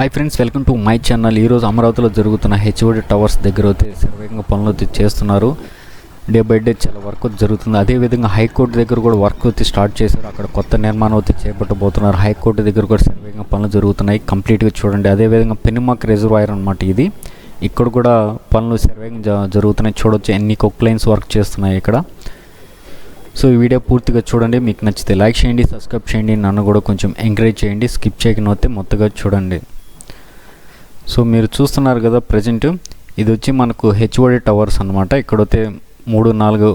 Hi friends welcome to my channel ఈరోజు అమరావతిలో జరుగుతున్న హెచ్ఓడి టవర్స్ దగ్గర అయితే సర్వేగంగా పనులు అయితే చేస్తున్నారు. డే బై డే చాలా వర్క్ జరుగుతుంది. అదేవిధంగా హైకోర్టు దగ్గర కూడా వర్క్ అయితే స్టార్ట్ చేశారు. అక్కడ కొత్త నిర్మాణం అయితే చేపట్టబోతున్నారు. హైకోర్టు దగ్గర కూడా సర్వేగా పనులు జరుగుతున్నాయి. కంప్లీట్గా చూడండి. అదేవిధంగా పెనుమాక్ రిజర్వాయర్ అనమాట ఇది. ఇక్కడ కూడా పనులు సర్వేగంగా జ- జరుగుతున్నాయి. చూడొచ్చు ఎన్ని కొక్ లైన్స్ వర్క్ చేస్తున్నాయి ఇక్కడ. సో ఈ వీడియో పూర్తిగా చూడండి. మీకు నచ్చితే లైక్ చేయండి సబ్స్క్రైబ్ చేయండి. నన్ను కూడా కొంచెం ఎంకరేజ్ చేయండి. స్కిప్ చేయకపోతే మొత్తగా చూడండి. సో మీరు చూస్తున్నారు కదా ప్రజెంట్. ఇది వచ్చి మనకు హెచ్ఓడి టవర్స్ అనమాట ఇక్కడైతే మూడు నాలుగు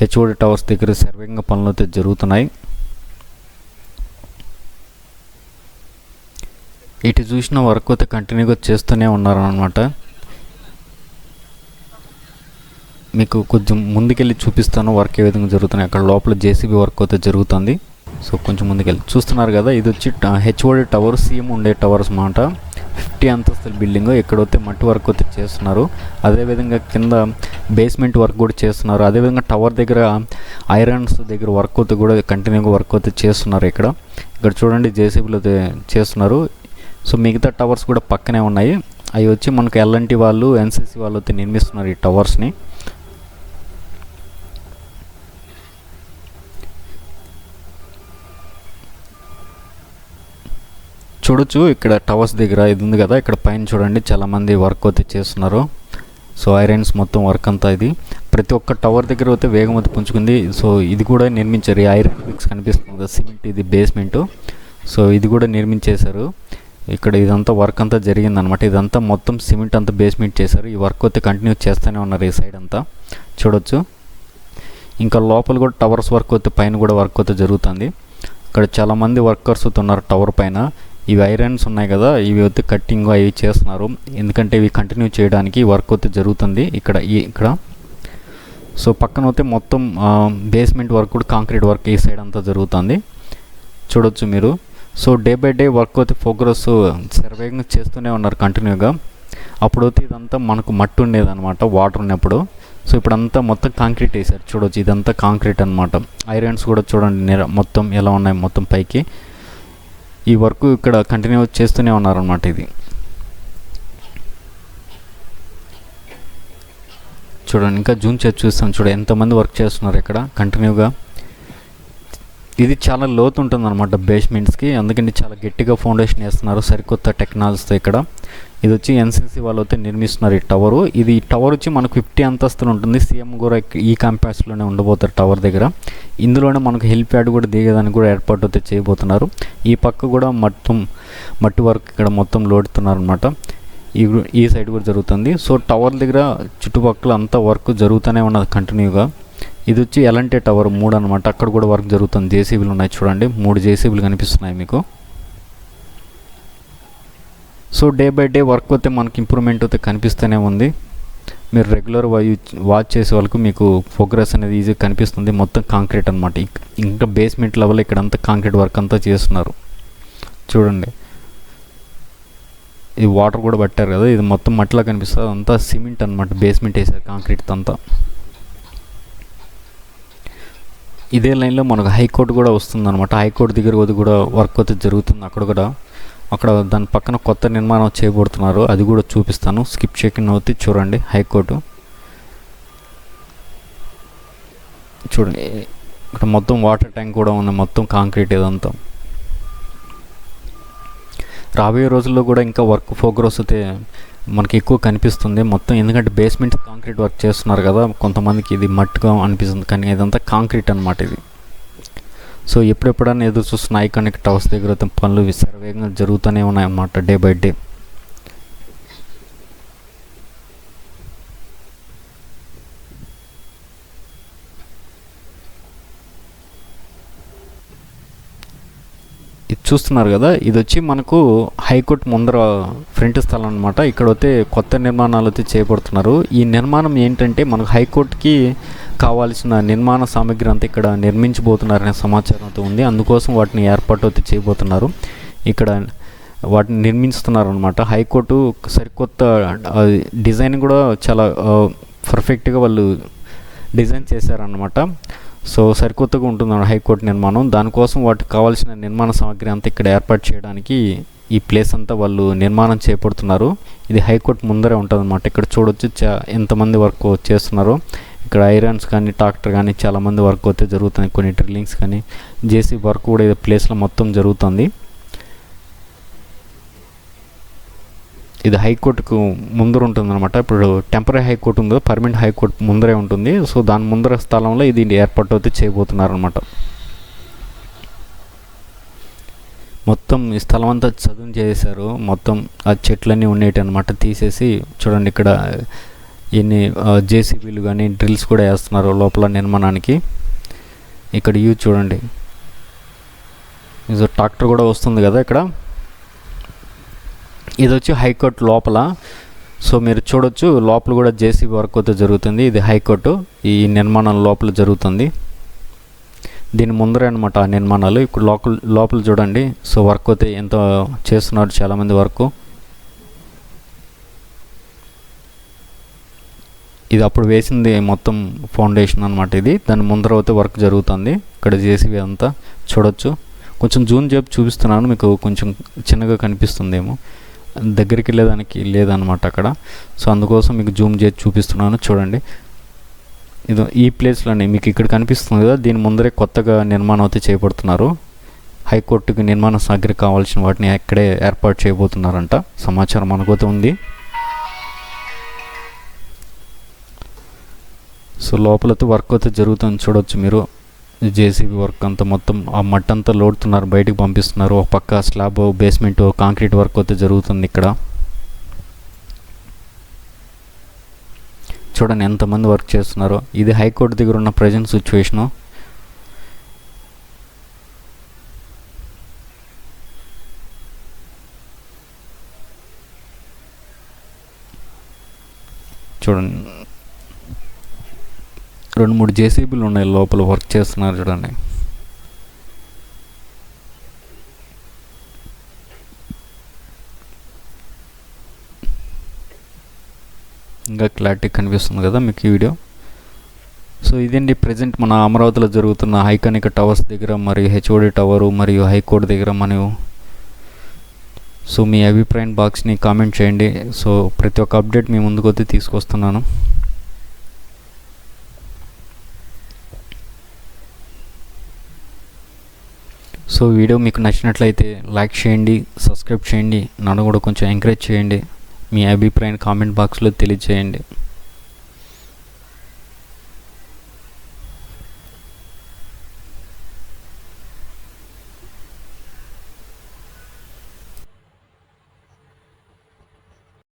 హెచ్ఓడి టవర్స్ దగ్గర సర్వేంగ పనులు అయితే జరుగుతున్నాయి. ఇటు చూసిన వర్క్ అయితే కంటిన్యూగా చేస్తూనే ఉన్నారు అనమాట మీకు కొంచెం ముందుకెళ్ళి చూపిస్తాను వర్క్ ఏ విధంగా జరుగుతున్నాయి. అక్కడ లోపల జేసీబీ వర్క్ అయితే జరుగుతుంది. సో కొంచెం ముందుకెళ్ళి చూస్తున్నారు కదా ఇది వచ్చి హెచ్ఓడి టవర్ సీఎం ఉండే టవర్స్ మాట మట్టి అంతస్తుల బిల్డింగ్ ఎక్కడైతే మట్టి వర్క్ అయితే చేస్తున్నారు అదేవిధంగా కింద బేస్మెంట్ వర్క్ కూడా చేస్తున్నారు. అదేవిధంగా టవర్ దగ్గర ఐరన్స్ దగ్గర వర్క్ అయితే కూడా కంటిన్యూగా వర్క్ అయితే చేస్తున్నారు ఇక్కడ. ఇక్కడ చూడండి జేసీబీలు అయితే చేస్తున్నారు. సో మిగతా టవర్స్ కూడా పక్కనే ఉన్నాయి. అవి వచ్చి మనకు ఎల్ఎన్టీ వాళ్ళు ఎన్సీసీ వాళ్ళు అయితే నిర్మిస్తున్నారు ఈ టవర్స్ని చూడొచ్చు. ఇక్కడ టవర్స్ దగ్గర ఇది ఉంది కదా. ఇక్కడ పైన చూడండి చాలా మంది వర్క్ అయితే చేస్తున్నారు. సో ఐరన్స్ మొత్తం వర్క్ అంతా ఇది. ప్రతి ఒక్క టవర్ దగ్గర అయితే వేగం అయితే పుంజుకుంది. సో ఇది కూడా నిర్మించారు. ఈ ఐరన్ బ్రిక్స్ కనిపిస్తుంది. కదా సిమెంట్ ఇది బేస్మెంట్ సో ఇది కూడా నిర్మించేశారు. ఇక్కడ ఇదంతా వర్క్ అంతా జరిగింది అనమాట ఇదంతా మొత్తం సిమెంట్ అంతా బేస్మెంట్ చేశారు. ఈ వర్క్ అయితే కంటిన్యూ చేస్తూనే ఉన్నారు ఈ సైడ్ అంతా. చూడొచ్చు. ఇంకా లోపల కూడా టవర్స్ వర్క్ అయితే పైన కూడా వర్క్ అయితే జరుగుతుంది. ఇక్కడ చాలామంది వర్కర్స్ అయితే ఉన్నారు టవర్ పైన. ఇవి ఐరన్స్ ఉన్నాయి కదా ఇవి అయితే కట్టింగ్ అవి చేస్తున్నారు. ఎందుకంటే ఇవి కంటిన్యూ చేయడానికి వర్క్ అయితే జరుగుతుంది ఇక్కడ ఈ ఇక్కడ. సో పక్కన అయితే మొత్తం బేస్మెంట్ వర్క్ కూడా కాంక్రీట్ వర్క్ ఈ సైడ్ అంతా జరుగుతుంది. చూడొచ్చు మీరు. So day by day work అయితే ప్రోగ్రెస్ సర్వేగా చేస్తూనే ఉన్నారు కంటిన్యూగా అప్పుడైతే ఇదంతా మనకు మట్టి ఉండేది అనమాట వాటర్ ఉన్నప్పుడు. సో ఇప్పుడు అంతా మొత్తం కాంక్రీట్ వేసారు చూడొచ్చు ఇదంతా కాంక్రీట్ అనమాట ఐరన్స్ కూడా చూడండి మొత్తం ఎలా ఉన్నాయి మొత్తం పైకి. ఈ వర్క్ ఇక్కడ కంటిన్యూ చేస్తూనే ఉన్నారనమాట ఇది. చూడండి ఇంకా జూమ్ చేసి చూస్తాం. చూడ ఎంతమంది వర్క్ చేస్తున్నారు ఇక్కడ కంటిన్యూగా. ఇది చాలా లోతు ఉంటుంది అనమాట బేస్మెంట్స్కి అందుకని చాలా గట్టిగా ఫౌండేషన్ వేస్తున్నారు. సరికొత్త టెక్నాలజీతో ఇక్కడ. ఇది వచ్చి ఎన్సీసీ వాళ్ళు అయితే నిర్మిస్తున్నారు ఈ టవరు. ఇది ఈ టవర్ వచ్చి మనకు ఫిఫ్టీ అంతస్తులు ఉంటుంది. సీఎం కూడా ఈ క్యాంపస్లోనే ఉండబోతారు టవర్ దగ్గర. ఇందులోనే మనకు హెల్ప్ ప్యాడ్ కూడా దిగేదానికి కూడా ఏర్పాటు అయితే చేయబోతున్నారు. ఈ పక్క కూడా మొత్తం మట్టి వర్క్ ఇక్కడ మొత్తం లోడుతున్నారు అనమాట ఈ ఈ సైడ్ కూడా జరుగుతుంది. సో టవర్ దగ్గర చుట్టుపక్కల అంతా వర్క్ జరుగుతూనే ఉన్నది కంటిన్యూగా. ఇది వచ్చి ఎలాంటి టవర్ మూడు అనమాట అక్కడ కూడా వర్క్ జరుగుతుంది. జేసీబీలు ఉన్నాయి చూడండి. మూడు జేసీబీలు కనిపిస్తున్నాయి మీకు. So day by day work అయితే మనకి ఇంప్రూవ్మెంట్ అయితే కనిపిస్తూనే ఉంది. మీరు రెగ్యులర్ వాచ్ చేసే వాళ్ళకు మీకు ప్రోగ్రెస్ అనేది ఈజీగా కనిపిస్తుంది. మొత్తం కాంక్రీట్ అనమాట ఇంకా బేస్మెంట్ లెవెల్ ఇక్కడ అంతా కాంక్రీట్ వర్క్ అంతా చేస్తున్నారు. చూడండి. ఇది వాటర్ కూడా పట్టారు కదా. ఇది మొత్తం మట్టిలా కనిపిస్తుంది. అంతా సిమెంట్ అనమాట బేస్మెంట్ వేసారు కాంక్రీట్ అంతా. ఇదే లైన్లో మనకు హైకోర్టు కూడా వస్తుంది అనమాట హైకోర్టు దగ్గర కూడా వర్క్ అయితే జరుగుతుంది అక్కడ కూడా. అక్కడ దాని పక్కన కొత్త నిర్మాణం చేయబడుతున్నారు అది కూడా చూపిస్తాను. స్కిప్ చేయకుండా అవుతే చూడండి. హైకోర్టు. చూడండి. ఇక్కడ మొత్తం వాటర్ ట్యాంక్ కూడా ఉంది. మొత్తం కాంక్రీట్ ఇదంతా. రాబోయే రోజుల్లో కూడా ఇంకా వర్క్ ప్రోగ్రెస్ అయితే మనకి ఎక్కువ కనిపిస్తుంది. మొత్తం ఎందుకంటే బేస్మెంట్ కాంక్రీట్ వర్క్ చేస్తున్నారు కదా. కొంతమందికి ఇది మట్టుగా అనిపిస్తుంది. కానీ ఇదంతా కాంక్రీట్ అనమాట ఇది. సో ఎప్పుడెప్పుడన్నా ఎదురు చూస్తున్న ఐకానిక్ టవర్స్ దగ్గర అయితే పనులు విసరవేగంగా జరుగుతూనే ఉన్నాయి అన్నమాట డే బై డే చూస్తున్నారు కదా ఇది వచ్చి మనకు హైకోర్టు ముందర ఫ్రంట్ స్థలం అనమాట ఇక్కడ అయితే కొత్త నిర్మాణాలు అయితే చేపడుతున్నారు. ఈ నిర్మాణం ఏంటంటే మనకు హైకోర్టుకి కావాల్సిన నిర్మాణ సామాగ్రి అంతా ఇక్కడ నిర్మించబోతున్నారనే సమాచారం అయితే ఉంది. అందుకోసం వాటిని ఏర్పాటు అయితే చేయబోతున్నారు. ఇక్కడ వాటిని నిర్మిస్తున్నారు అనమాట హైకోర్టు సరికొత్త డిజైన్ కూడా చాలా పర్ఫెక్ట్గా వాళ్ళు డిజైన్ చేశారన్నమాట. సో సరికొత్తగా ఉంటుంది హైకోర్టు నిర్మాణం. దానికోసం వాటికి కావాల్సిన నిర్మాణ సామగ్రి అంతా ఇక్కడ ఏర్పాటు చేయడానికి ఈ ప్లేస్ అంతా వాళ్ళు నిర్మాణం చేపడుతున్నారు. ఇది హైకోర్టు ముందరే ఉంటుంది అనమాట ఇక్కడ చూడొచ్చు చా ఎంతమంది వర్క్ చేస్తున్నారో. ఇక్కడ ఐరన్స్ కానీ ట్రాక్టర్ కానీ చాలామంది వర్క్ అయితే జరుగుతుంది కొన్ని డ్రిల్లింగ్స్ కానీ జేసీ వర్క్ కూడా ఈ ప్లేస్లో మొత్తం జరుగుతుంది. ఇది హైకోర్టుకు ముందర ఉంటుంది అనమాట ఇప్పుడు టెంపరీ హైకోర్టు ఉందో పర్మనెంట్ హైకోర్టు ముందరే ఉంటుంది. సో దాని ముందర స్థలంలో ఇది ఏర్పాటు అయితే చేయబోతున్నారనమాట మొత్తం ఈ స్థలం అంతా చదును చేసేసారు మొత్తం ఆ చెట్లన్నీ ఉండేటి అనమాట తీసేసి చూడండి ఇక్కడ ఎన్ని జేసీబీలు కానీ డ్రిల్స్ కూడా వేస్తున్నారు లోపల నిర్మాణానికి. ఇక్కడ యూ చూడండి. ట్రాక్టర్ కూడా వస్తుంది కదా ఇక్కడ. ఇది వచ్చి హైకోర్టు లోపల. సో మీరు చూడొచ్చు లోపల కూడా జేసీబీ వర్క్ అయితే జరుగుతుంది. ఇది హైకోర్టు ఈ నిర్మాణం లోపల జరుగుతుంది. దీని ముందరే అనమాట ఆ నిర్మాణాలు. ఇప్పుడు లోపల లోపల చూడండి. సో వర్క్ అయితే ఎంత చేస్తున్నారు చాలామంది వర్క్. ఇది అప్పుడు వేసింది మొత్తం ఫౌండేషన్ అనమాట ఇది. దాని ముందర అయితే వర్క్ జరుగుతుంది. ఇక్కడ జేసీబీ అంతా చూడొచ్చు. కొంచెం జూన్ చేపి చూపిస్తున్నాను. మీకు కొంచెం చిన్నగా కనిపిస్తుందేమో. దగ్గరికి వెళ్ళేదానికి లేదనమాట అక్కడ. సో అందుకోసం మీకు జూమ్ చేసి చూపిస్తున్నాను. చూడండి. ఇది ఈ ప్లేస్లోనే మీకు ఇక్కడ కనిపిస్తుంది కదా దీని ముందరే కొత్తగా నిర్మాణం అయితే చేపడుతున్నారు హైకోర్టుకి నిర్మాణ సాగ్రి కావాల్సిన వాటిని అక్కడే ఏర్పాటు చేయబోతున్నారంట. సమాచారం మనకైతే ఉంది. సో లోపలతో వర్క్ అయితే జరుగుతుంది చూడొచ్చు మీరు. జేసీబీ వర్క్ అంతా మొత్తం ఆ మట్టంతా అంతా లోడుతున్నారు బయటకు పంపిస్తున్నారు. ఒక పక్క స్లాబ్ బేస్మెంట్ కాంక్రీట్ వర్క్ అయితే జరుగుతుంది ఇక్కడ. చూడండి ఎంతమంది వర్క్ చేస్తున్నారో. ఇది హైకోర్టు దగ్గర ఉన్న ప్రజెంట్ సిచ్యువేషను చూడండి. రెండు మూడు జేసీబీలు ఉన్నాయి లోపల వర్క్ చేస్తున్నారు చూడండి. ఇంకా క్లారిటీ కనిపిస్తుంది కదా మీకు ఈ వీడియో? సో ఇదండి ప్రజెంట్ మన అమరావతిలో జరుగుతున్న హైకానిక టవర్స్ దగ్గర మరియు హెచ్ఓడి టవరు మరియు హైకోర్టు దగ్గర మనం సో మీ అభిప్రాయం బాక్స్ని కామెంట్ చేయండి. సో ప్రతి ఒక్క అప్డేట్ మీ ముందుకొద్దీ తీసుకొస్తున్నాను. సో వీడియో మీకు నచ్చినట్లయితే లైక్ చేయండి సబ్స్క్రైబ్ చేయండి. నన్ను కూడా కొంచెం ఎంకరేజ్ చేయండి. మీ అభిప్రాయం కామెంట్ బాక్స్లో తెలియజేయండి.